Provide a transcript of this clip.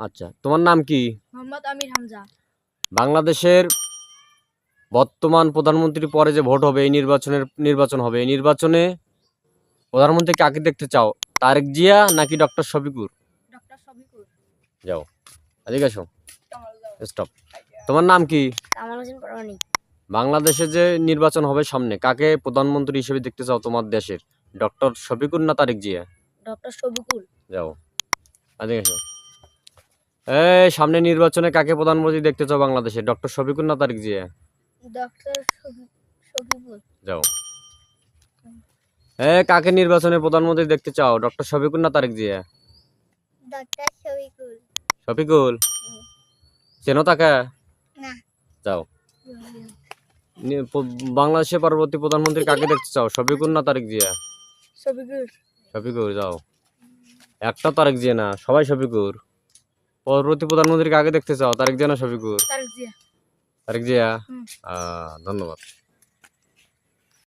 আচ্ছা তোমার নাম কি? মোহাম্মদ আমির হামজা। বাংলাদেশের বর্তমান প্রধানমন্ত্রী পরে যে ভোট হবে এই নির্বাচনের নির্বাচন হবে এই নির্বাচনে প্রধানমন্ত্রী কাকে দেখতে চাও? তারেক জিয়া নাকি ডক্টর শফিকুর? ডক্টর শফিকুর। যাও এদিকে আসো স্টপ তোমার নাম কি? বাংলাদেশে যে নির্বাচন হবে সামনে কাকে প্রধানমন্ত্রী হিসেবে দেখতে চাও তোমার দেশের? ডক্টর শফিকুর না তারেক জিয়া? ডক্টর শফিকুল যাও এদিকে এই সামনে নির্বাচনে কাকে প্রধানমন্ত্রী দেখতে চাও বাংলাদেশে? ডক্টর শফিকুর না তারিক জিয়া? ডক্টর শফিকুল যাও। হ্যাঁ কাকে নির্বাচনে প্রধানমন্ত্রী দেখতে চাও? ডক্টর শফিকুর না তারেক জিয়া? ডক্টর শফিকুল শফিকুল? চেনো তাকে? না। যাও। বাংলাদেশে পরবর্তী প্রধানমন্ত্রী কাকে দেখতে চাও? শফিকুর না তারেক জিয়া? শফিকুল শফিকুর যাও। একটা তারেক জিয়া না সবাই শফিকুর। পরবর্তী প্রধানমন্ত্রীকে আগে দেখতে চাও? তারেক জিয়া না শফিকুর? তারেক জিয়া। তারেক জিয়া? ধন্যবাদ।